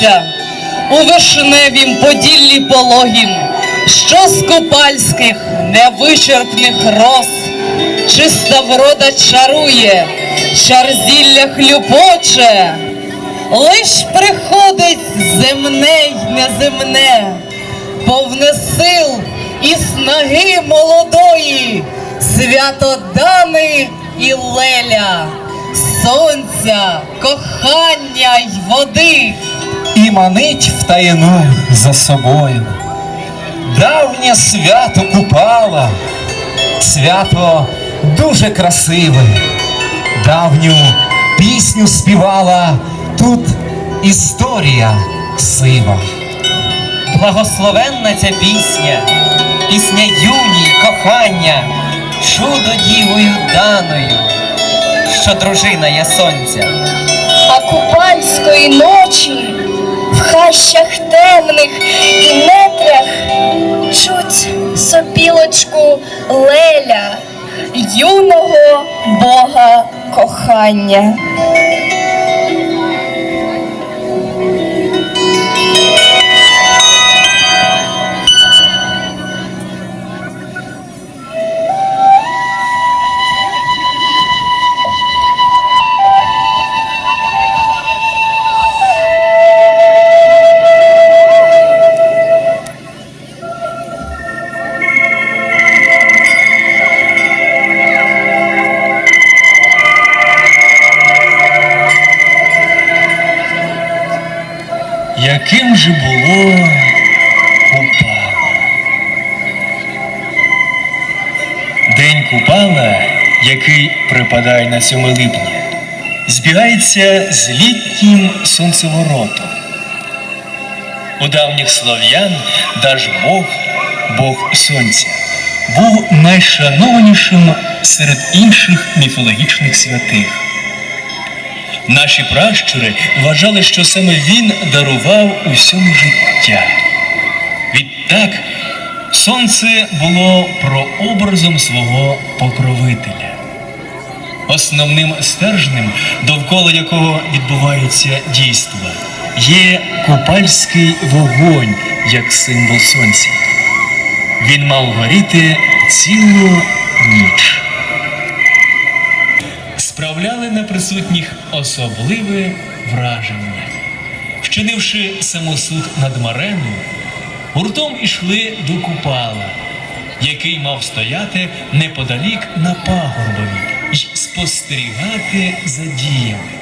велося, у вишневім поділлі пологім, що з купальських невичерпних роз, чиста врода чарує, чар зілля хлюпоче, лиш приходить земне й неземне, повне сил і снаги молодої, свято Дани і Леля, сонця, кохання й води. Манить втаєну за собою. Давнє свято купала, свято дуже красиве, давню пісню співала, тут історія сива. Благословенна ця пісня, пісня юній, кохання, чудо дівою даною, що дружина є сонця. а купальської ночі хащах темних і нетрях чуть сопілочку Леля, юного Бога кохання. Яким же було Купала? День Купала, який припадає на 7 липня, збігається з літнім сонцеворотом. У давніх слов'ян Дажбог, Бог Сонця, був найшанованішим серед інших міфологічних святих. Наші пращури вважали, що саме він дарував усьому життя. Відтак сонце було прообразом свого покровителя. Основним стержнем, довкола якого відбуваються дійства, є купальський вогонь як символ сонця. Він мав горіти цілу ніч на присутніх особливе враження. Вчинивши самосуд над Мареною, гуртом ішли до Купала, який мав стояти неподалік на пагорбові й спостерігати за діями.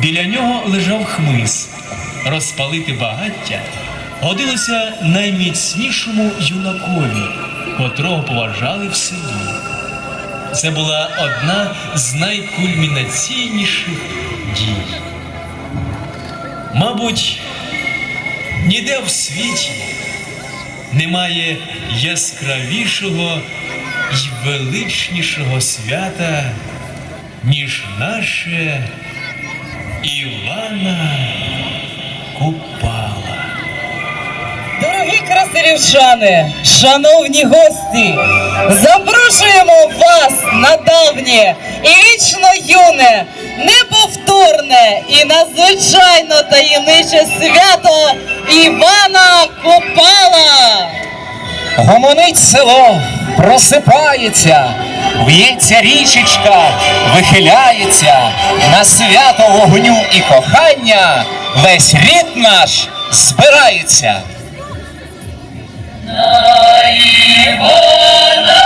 Біля нього лежав хмиз. Розпалити багаття годилося найміцнішому юнакові, котрого поважали в селі. Це була одна з найкульмінаційніших дій. Мабуть, ніде в світі немає яскравішого й величнішого свята, ніж наше Івана Купала. Красилівчани, шановні гості, запрошуємо вас на давнє і вічно юне, неповторне і надзвичайно таємниче свято Івана Купала. Гомонить село, просипається, в'ється річечка, вихиляється на свято вогню і кохання, весь рід наш збирається. Івана,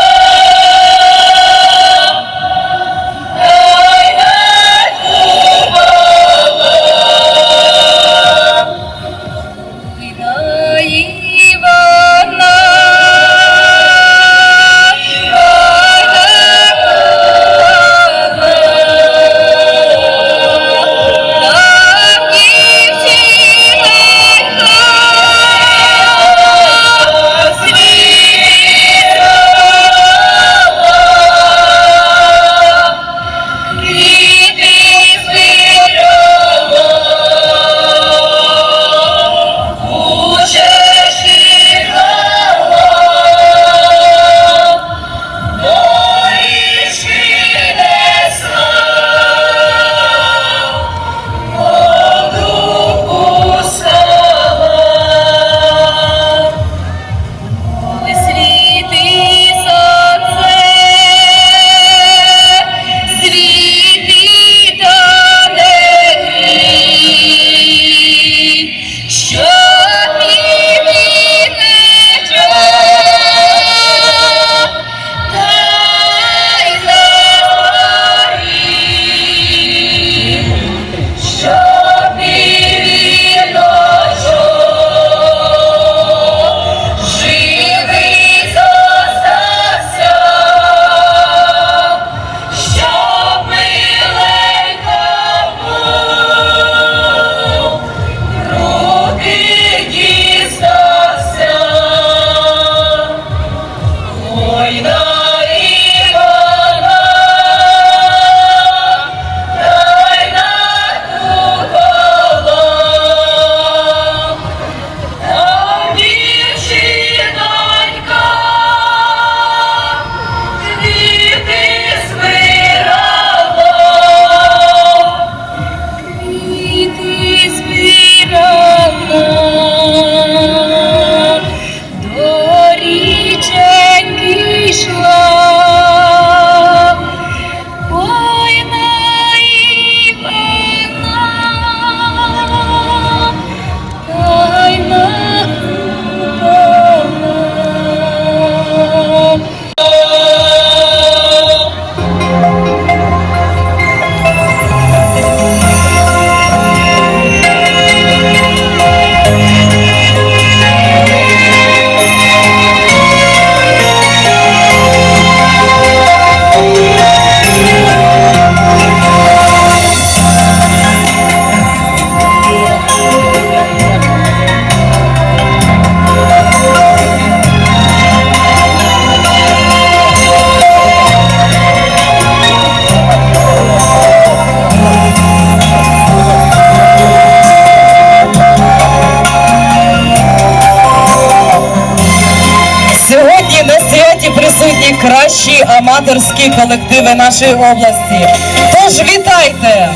аматорські колективи нашої області. Тож вітайте!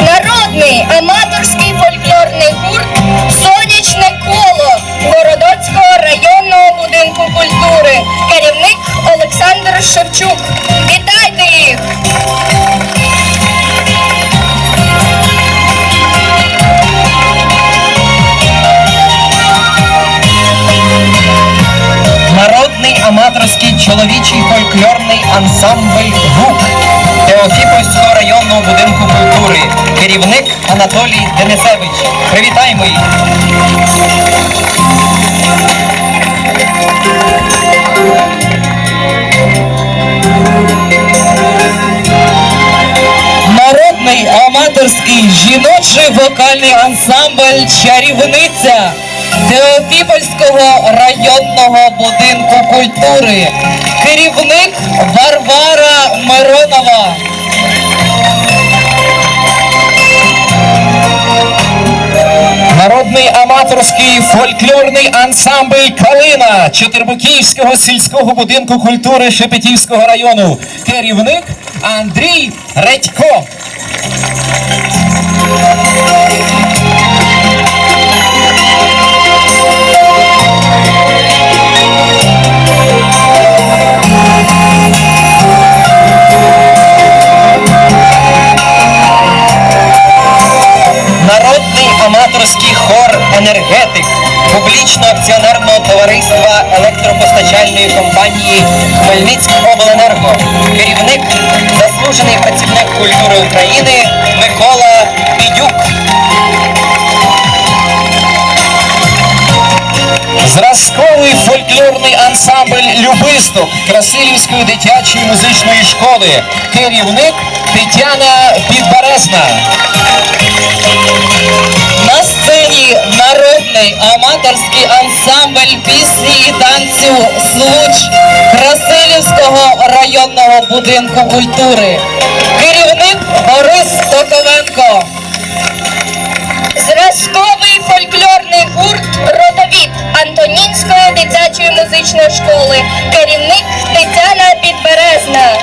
Народний аматорський фольклорний гурт Сонячне коло Городоцького районного будинку культури. Керівник Олександр Шевчук. Народний чоловічий фольклорний ансамбль ГУК Теофіпольського районного будинку культури. Керівник Анатолій Денисевич. Привітаємо їх! Народний аматорський жіночий вокальний ансамбль Чарівниця Теофіпольського районного будинку культури. Керівник Варвара Миронова. Народний аматорський фольклорний ансамбль Калина Чотирбуківського сільського будинку культури Шепетівського району. Керівник Андрій Редько. Аматорський хор енергетик публічного акціонерного товариства електропостачальної компанії Хмельницький обленерго. Керівник заслужений працівник культури України Микола Бідюк. Зразковий фольклорний ансамбль Любисток Красилівської дитячої музичної школи. Керівник Тетяна Підберезна. На сцені народний аматорський ансамбль пісні і танцю Случ Красилівського районного будинку культури. Керівник Борис Токовенко. Зразковий фольклорний гурт Родовід Антонінської дитячої музичної школи. Керівник Тетяна Підберезна.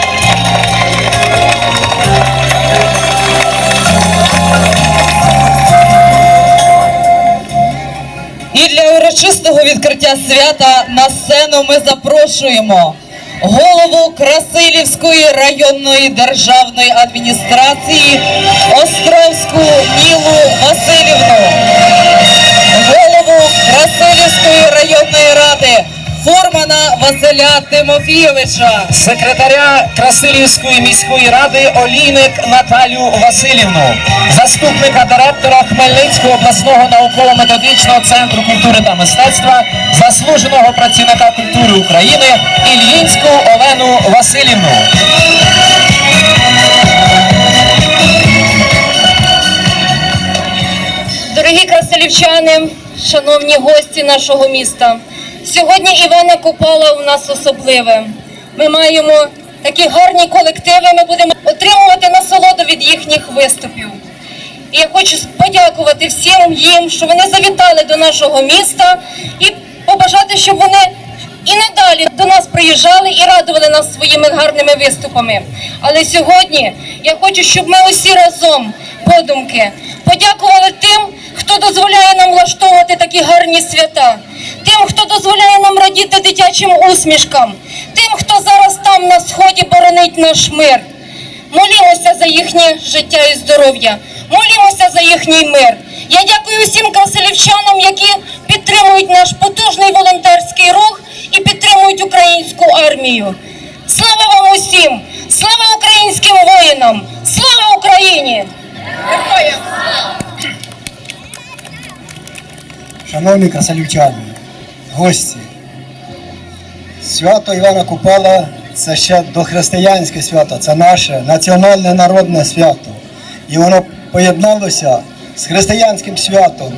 Урочистого відкриття свята на сцену ми запрошуємо голову Красилівської районної державної адміністрації Островську Нілу Васильівну, голову Красилівської районної ради Формана Василя Тимофійовича. секретаря Красилівської міської ради Олійник Наталю Васильівну, заступника директора Хмельницького обласного науково-методичного центру культури та мистецтва, заслуженого працівника культури України Ільїнську Олену Васильівну. Дорогі красилівчани, шановні гості нашого міста, сьогодні Івана Купала у нас особливе. Ми маємо такі гарні колективи, ми будемо отримувати насолоду від їхніх виступів. І я хочу подякувати всім їм, що вони завітали до нашого міста і побажати, щоб вони і надалі до нас приїжджали і радували нас своїми гарними виступами. Але сьогодні я хочу, щоб ми усі разом подумки подякували тим, хто дозволяє нам влаштовувати такі гарні свята, тим, хто дозволяє нам радіти дитячим усмішкам, тим, хто зараз там на сході боронить наш мир. Молімося за їхнє життя і здоров'я. Молімося за їхній мир. Я дякую всім красилівчанам, які підтримують наш потужний волонтерський рух і підтримують українську армію. Слава вам усім! Слава українським воїнам! Слава Україні! Шановні красалівчани, гості, свято Івана Купала це ще дохристиянське свято, це наше національне народне свято. І воно поєдналося з християнським святом,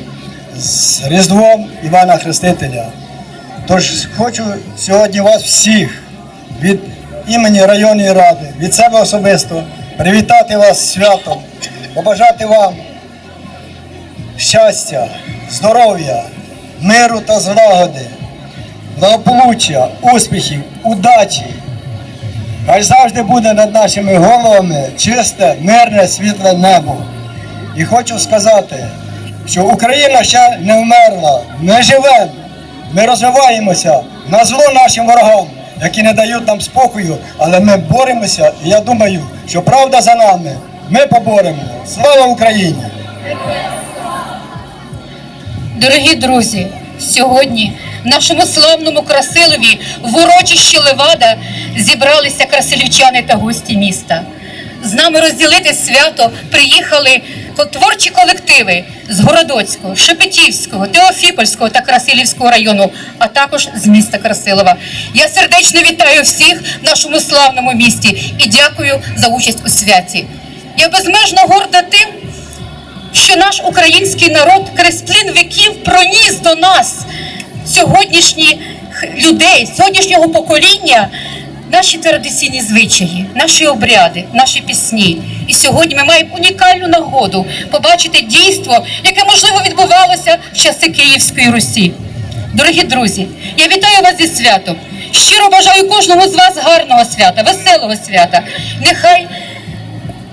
з Різдвом Івана Хрестителя. Тож хочу сьогодні вас всіх від імені районної ради, від себе особисто привітати вас святом, побажати вам щастя, здоров'я, миру та злагоди, благополуччя, успіхів, удачі. Хай завжди буде над нашими головами чисте, мирне, світле небо. І хочу сказати, що Україна ще не вмерла. Ми живемо, ми розвиваємося на зло нашим ворогам, які не дають нам спокою, але ми боремося, і я думаю, що правда за нами. Ми поборемо. Слава Україні! Дорогі друзі, сьогодні нашому славному Красилові в урочищі Левада зібралися красилівчани та гості міста. З нами розділити свято приїхали творчі колективи з Городоцького, Шепетівського, Теофіпольського та Красилівського району, а також з міста Красилова. Я сердечно вітаю всіх в нашому славному місті і дякую за участь у святі. Я безмежно горда тим, що наш український народ кресплин віків проніс до нас сьогоднішніх людей, сьогоднішнього покоління, наші традиційні звичаї, наші обряди, наші пісні. І сьогодні ми маємо унікальну нагоду побачити дійство, яке можливо відбувалося в часи Київської Русі. Дорогі друзі, я вітаю вас зі святом. Щиро бажаю кожному з вас гарного свята, веселого свята. Нехай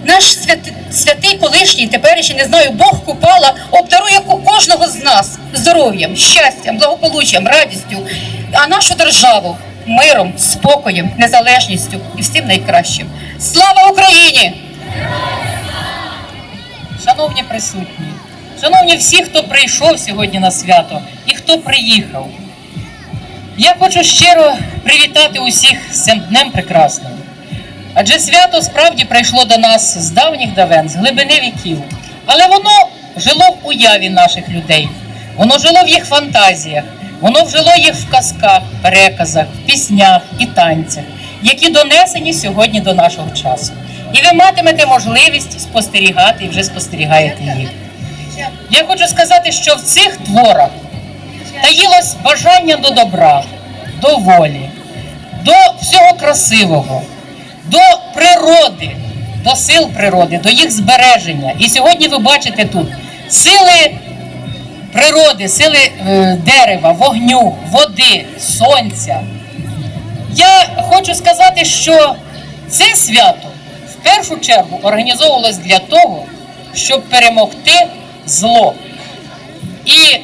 наш свят- святий колишній, теперішній, не знаю, Бог купала, обдарує кожного з нас здоров'ям, щастям, благополуччям, радістю, а нашу державу миром, спокоєм, незалежністю і всім найкращим. Слава Україні! Шановні присутні, шановні всі, хто прийшов сьогодні на свято і хто приїхав. Я хочу щиро привітати усіх з цим днем прекрасним. Адже свято справді прийшло до нас з давніх давен, з глибини віків. Але воно жило в уяві наших людей, воно жило в їх фантазіях, воно вжило їх в казках, переказах, піснях і танцях, які донесені сьогодні до нашого часу. І ви матимете можливість спостерігати і вже спостерігаєте їх. Я хочу сказати, що в цих творах таїлось бажання до добра, до волі, до всього красивого, до природи, до сил природи, до їх збереження. І сьогодні ви бачите тут сили природи, сили е, дерева, вогню, води, сонця. Я хочу сказати, що це свято в першу чергу організовувалось для того, щоб перемогти зло. І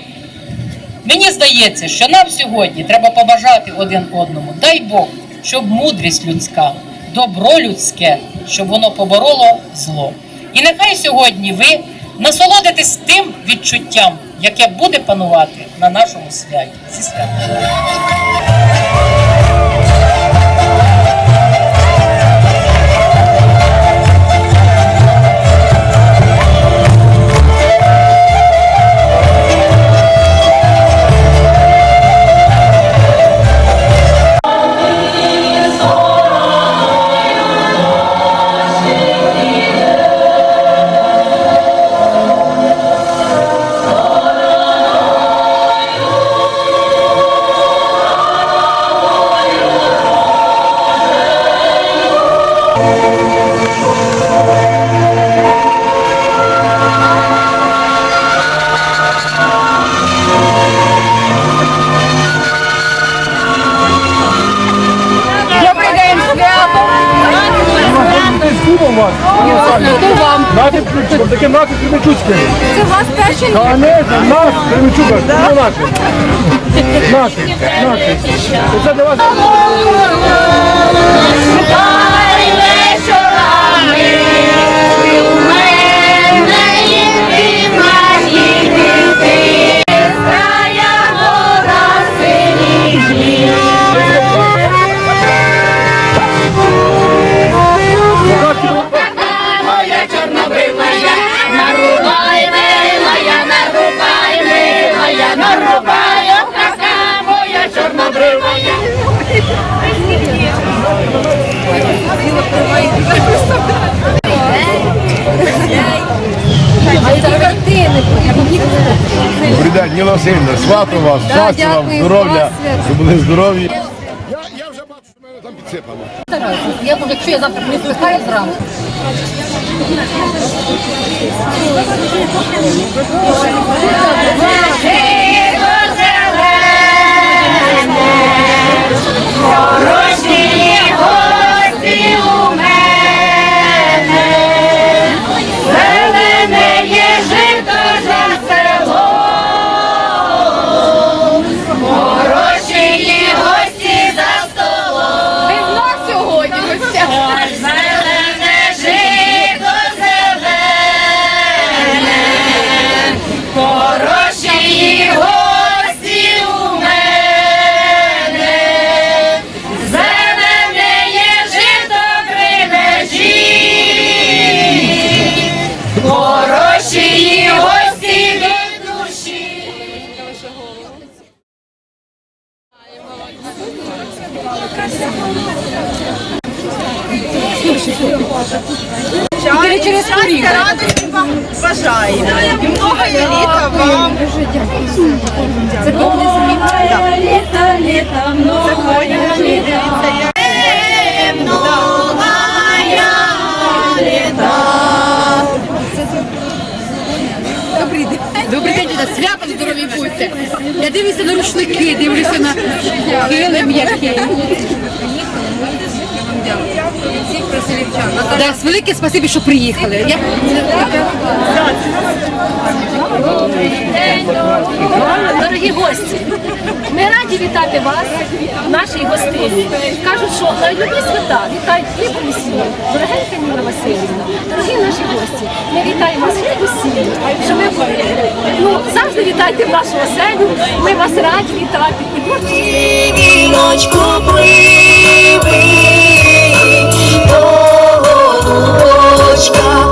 Мені здається, що нам сьогодні треба побажати один одному. Дай Бог, щоб мудрість людська, добро людське, щоб воно побороло зло. І нехай сьогодні ви насолодитесь тим відчуттям, яке буде панувати на нашому святі. Зі святом. Кременчуцьке. Це у вас перший? це наш Кременчука, це наші. Наші, наші. Це для вас. День, Ніла Васильівна, свято вас, щастя вам, здоров'я, щоб були здорові. Я, я вже бачу, що в мене там підсипано. Я можу, якщо я завтра не слухаю зранку. Хороші гості Тільки здорові будьте. Я дивлюся на рушники, дивлюся на килим м'які. Да, велике спасибі, що приїхали. Я... Дорогі гості, ми раді вітати вас в нашій гостині. Кажуть, що на любі свята вітають хлібом і сіллю. Дорогенька Ніна Васильівна, дорогі наші гості, ми вітаємо вас хліб і що ви ну, завжди вітайте в нашу оселю. Ми вас раді вітати. І Віночку пливи, голубочка,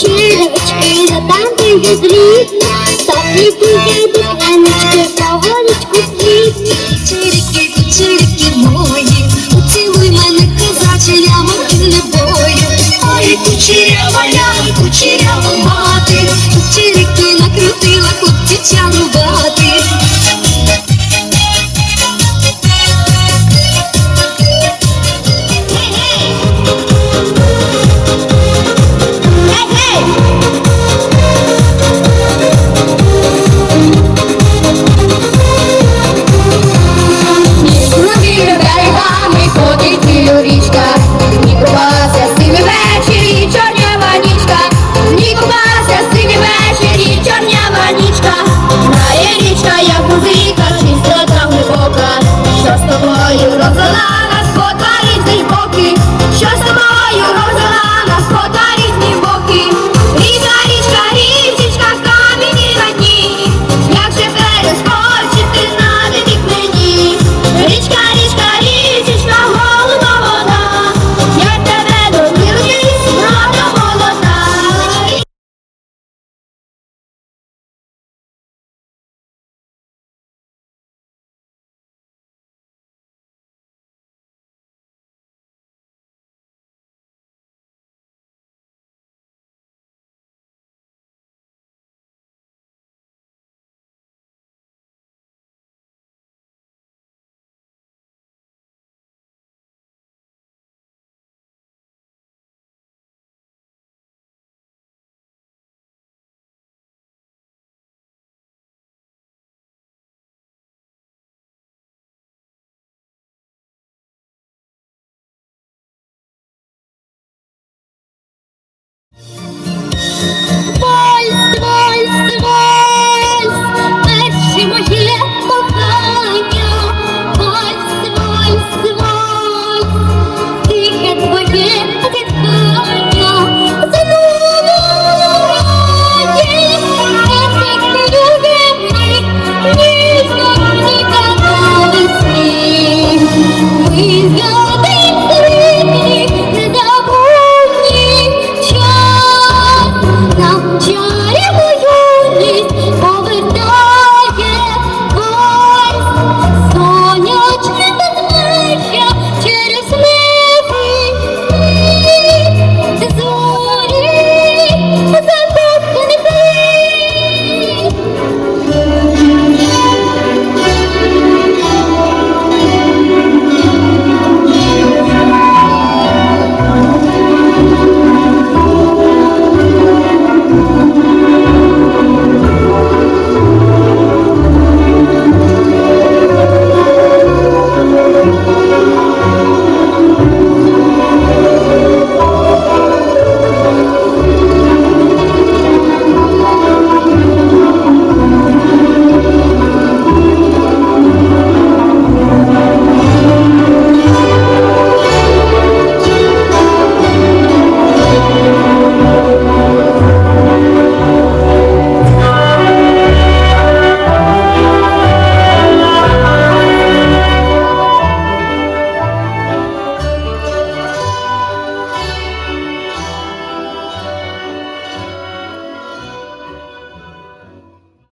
черевички, за танки відрібні, та піду я до криночки, по горічку стріпні. Чирики, чирики мої, поцілуй мене, козаче, я могиле бою. Ой, кучерява, я, кучерява мати, кучерики накрутила хлопці чарувати.